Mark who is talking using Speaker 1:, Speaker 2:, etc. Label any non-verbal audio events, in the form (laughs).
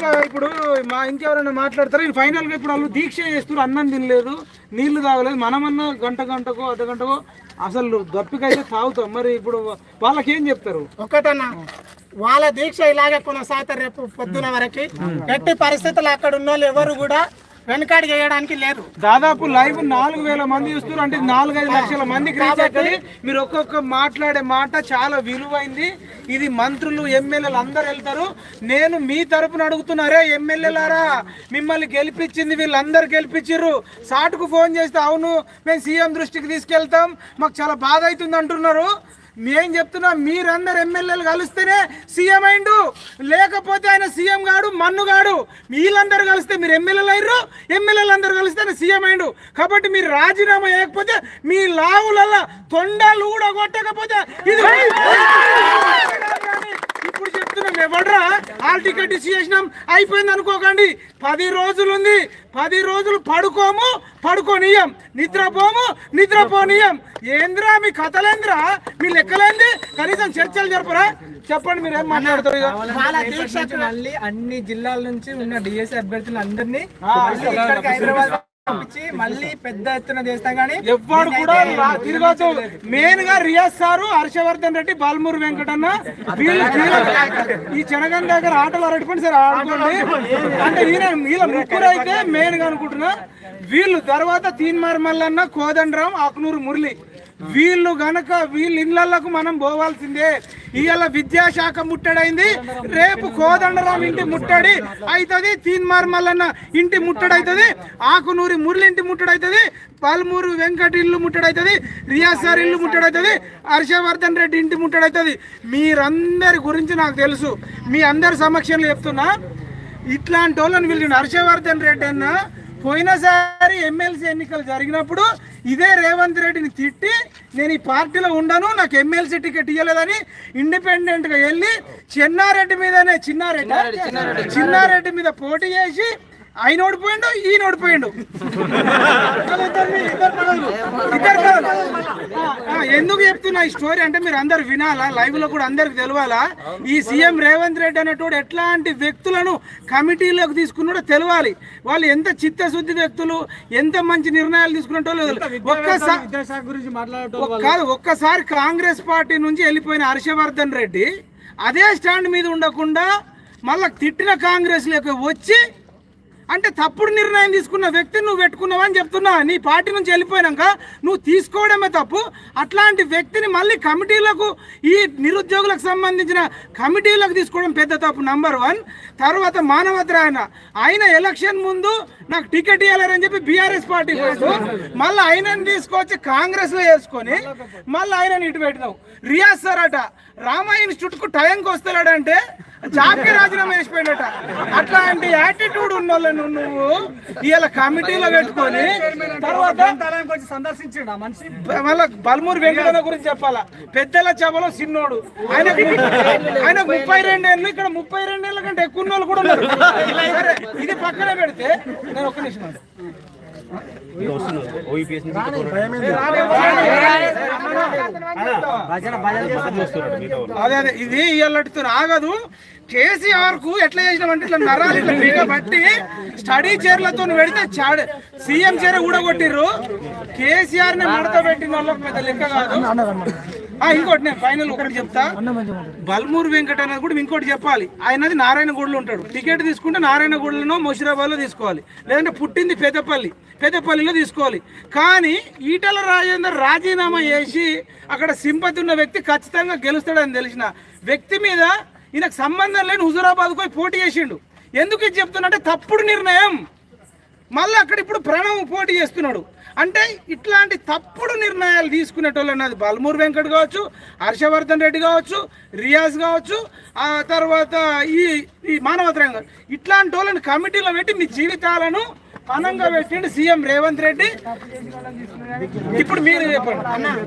Speaker 1: ఇందాక ఇప్పుడు మా ఇంకెవరైనా మాట్లాడతారు? ఫైనల్గా ఇప్పుడు వాళ్ళు దీక్ష చేస్తారు అన్నం తినలేదు నీళ్ళు తాగలేదు. మనమన్నా గంట గంటకో అర్ధ గంటకో అసలు దప్పికైతే తాగుతాం. మరి ఇప్పుడు వాళ్ళకి ఏం చెప్తారు?
Speaker 2: ఒకటన్నా వాళ్ళ దీక్ష ఇలాగే కొనసాగుతారు రేపు పొద్దున వరకు. ఎట్టి పరిస్థితులు అక్కడ ఉన్న వాళ్ళు ఎవరు కూడా వెనకాడి చేయడానికి లేరు
Speaker 1: దాదాపు లైవ్ నాలుగు వేల మంది చూస్తున్నారు. అంటే నాలుగైదు లక్షల మందికి రీచ్ అవుతుంది మీరు ఒక్కొక్క మాట్లాడే మాట చాలా విలువైంది. ఇది మంత్రులు ఎమ్మెల్యేలు అందరు వెళ్తారు. నేను మీ తరపున అడుగుతున్నారే ఎమ్మెల్యేలారా మిమ్మల్ని గెలిపించింది వీళ్ళందరూ గెలిపించారు సాటుకు ఫోన్ చేస్తే అవును మేము సీఎం దృష్టికి తీసుకెళ్తాం. మాకు చాలా బాధ అవుతుంది అంటున్నారు. మేం చెప్తున్నా మీరందరు ఎమ్మెల్యేలు కలిస్తేనే సీఎం అయిండు. లేకపోతే ఆయన సీఎం గాడు మన్నుగాడు వీళ్ళందరూ కలిస్తే మీరు ఎమ్మెల్యేలు అయ్యారు ఎమ్మెల్యేలు అందరూ కలిస్తే ఆయన సీఎం అయిండు కాబట్టి మీరు రాజీనామా చేయకపోతే మీ లావులల్లా తొండలు కూడా కొట్టకపోతే ఇది ఇప్పుడు చెప్తున్నాం ఎవడ్రా? హాల్ టికెట్ ఇచ్చి చేసినాం. అయిపోయింది అనుకోకండి. పది రోజులు ఉంది పది రోజులు పడుకోము పడుకోనియం నిద్రపోము నిద్రపోనియం ఏంద్రా మీ కథలేంద్రా? మీ లెక్కలేంది? కనీసం చర్చలు జరపరా? చెప్పండి మీరు ఏం మాట్లాడతారు ఇక
Speaker 2: వాళ్ళ దీక్ష
Speaker 3: మళ్ళీ అన్ని. జిల్లాల నుంచి ఉన్న డిఎస్సి అభ్యర్థులు అందరినీ హైదరాబాద్ మళ్ళీ పెద్ద ఎత్తున చేస్తాం కానీ
Speaker 1: ఎవ్వడు కూడా తిరగదు మెయిన్గా రియాజ్ సారు హర్షవర్ధన్ రెడ్డి బాలమూరు వెంకటన్న. వీళ్ళు ఈ చెనగన్ దగ్గర ఆటలు అరటిపోయి సరే ఆడుకోండి. అంటే ఈయన వీళ్ళ ముగ్గురు అయితే మెయిన్గా అనుకుంటున్నా. వీళ్ళు తర్వాత తీన్మార్ మల్లన్న కోదండరాం ఆకునూరు మురళి. వీళ్ళు గనక వీళ్ళ ఇళ్ళకు మనం పోవాల్సిందే. ఇవాళ విద్యాశాఖ ముట్టడైంది. రేపు కోదండరాం ఇంటి ముట్టడి అవుతుంది తీన్మార్ మల్లన్న ఇంటి ముట్టడి అవుతుంది ఆకునూరి మురళి ఇంటి ముట్టడి అవుతుంది పాల్మూరు వెంకట ఇల్లు ముట్టడవుతుంది రియాస్ సార్ ఇల్లు ముట్టడవుతుంది హర్షవర్ధన్ రెడ్డి ఇంటి ముట్టడవుతుంది మీరందరి గురించి నాకు తెలుసు. మీ అందరి సమక్షంలో చెప్తున్నా. ఇట్లాంటి వాళ్ళని వీళ్ళు హర్షవర్ధన్ రెడ్డి అన్న. పోయినసారి ఎమ్మెల్సీ ఎన్నికలు జరిగినప్పుడు ఇదే రేవంత్ రెడ్డిని తిట్టి నేను ఈ పార్టీలో ఉండను నాకు ఎమ్మెల్సీ టికెట్ ఇవ్వలేదని ఇండిపెండెంట్గా వెళ్ళి చిన్నారెడ్డి మీదనే చిన్నారెడ్డి చిన్నారెడ్డి మీద పోటీ చేసి ఆయన ఓడిపోయిండు ఈయన ఓడిపోయిండు (laughs) ఇద్దరు. ఎందుకు చెప్తున్నా ఈ స్టోరీ అంటే మీరు అందరు వినాలా? లైవ్లో కూడా అందరికి తెలవాలా? ఈ సీఎం రేవంత్ రెడ్డి అనేటోడు ఎట్లాంటి వ్యక్తులను కమిటీలోకి తీసుకున్నాడో తెలవాలి. వాళ్ళు ఎంత చిత్తశుద్ధి వ్యక్తులు ఎంత మంచి నిర్ణయాలు తీసుకున్నట్టు ఒక్కసారి కాదు ఒక్కసారి కాంగ్రెస్ పార్టీ నుంచి వెళ్ళిపోయిన హర్షవర్ధన్ రెడ్డి అదే స్టాండ్ మీద ఉండకుండా మళ్ళా తిట్టిన కాంగ్రెస్లోకి వచ్చి అంటే తప్పుడు నిర్ణయం తీసుకున్న వ్యక్తిని నువ్వు పెట్టుకున్నావు అని చెప్తున్నా. నీ పార్టీ నుంచి వెళ్ళిపోయినాక నువ్వు తీసుకోవడమే తప్పు. అట్లాంటి వ్యక్తిని మళ్ళీ కమిటీలకు ఈ నిరుద్యోగులకు సంబంధించిన కమిటీలకు తీసుకోవడం పెద్ద తప్పు నంబర్ వన్ తర్వాత మానవద్రాయన. ఆయన ఎలక్షన్ ముందు నాకు టికెట్ ఇవ్వాలని చెప్పి బీఆర్ఎస్ పార్టీ కోసం మళ్ళీ ఆయనని తీసుకొచ్చి కాంగ్రెస్లో వేసుకొని మళ్ళీ ఆయనని ఇటు పెట్టినావు. రియాజ్ సార్ అట రామాయణ చుట్టుకు టైంకి వస్తాడంటే జాబ్కి రాజీనామా చేసిపోయినట. అట్లాంటి యాటిట్యూడ్ ఉన్న వాళ్ళను నువ్వు ఇవాళ కమిటీలో పెట్టుకొని తర్వాత
Speaker 3: వచ్చి సందర్శించాడు ఆ మనిషి?
Speaker 1: మళ్ళా బల్మూరు వెంకటన్న గురించి చెప్పాలా? పెద్దల చెబలో సిన్నోడు. ఆయన ఆయన ముప్పై రెండేళ్ళు ఇక్కడ ముప్పై రెండేళ్ళ కంటే ఎక్కువ ఉన్న వాళ్ళు కూడా ఉన్నారు. ఇది పక్కన పెడితే నేను ఒక్క నిమిషం. అదే అదే ఇది ఇవాళతో ఆగదు కేసీఆర్కు ఎట్లా చేసినామంటే ఇట్లా నరాలు ఇట్లా బిగబట్టి స్టడీ చైర్లతో పెడితే చాడు. సీఎం చైర్ ఊడగొట్టిర్రు కేసీఆర్ని మడత పెట్టిన వాళ్ళకి పెద్ద లెక్క కాదు. ఇంకోటి నేను ఫైనల్ ఒకటి చెప్తా. బల్మూరు వెంకట అనేది కూడా ఇంకోటి చెప్పాలి. ఆయనది నారాయణగూడలో ఉంటాడు. టికెట్ తీసుకుంటే నారాయణగూడలోనో ముషిరాబాద్లో తీసుకోవాలి. లేదంటే పుట్టింది పెద్దపల్లి. పెద్దపల్లిలో తీసుకోవాలి. కానీ ఈటల రాజేందర్ రాజీనామా చేసి అక్కడ సింపతి ఉన్న వ్యక్తి ఖచ్చితంగా గెలుస్తాడని తెలిసిన వ్యక్తి మీద ఈయనకు సంబంధం లేని హుజురాబాద్ పోయి పోటీ చేసిండు. ఎందుకు ఇది చెప్తున్నా తప్పుడు నిర్ణయం. మళ్ళీ అక్కడ ఇప్పుడు ప్రణవ్ పోటీ చేస్తున్నాడు. అంటే ఇట్లాంటి తప్పుడు నిర్ణయాలు తీసుకునేటోళ్ళు అన్నది బల్మూరు వెంకట్ కావచ్చు హర్షవర్ధన్ రెడ్డి కావచ్చు రియాజ్ కావచ్చు ఆ తర్వాత ఈ ఈ మానవతరం ఇట్లాంటి వాళ్ళని కమిటీలో పెట్టి మీ జీవితాలను పనంగా పెట్టిండు సీఎం రేవంత్ రెడ్డి. ఇప్పుడు మీరు చెప్పండి.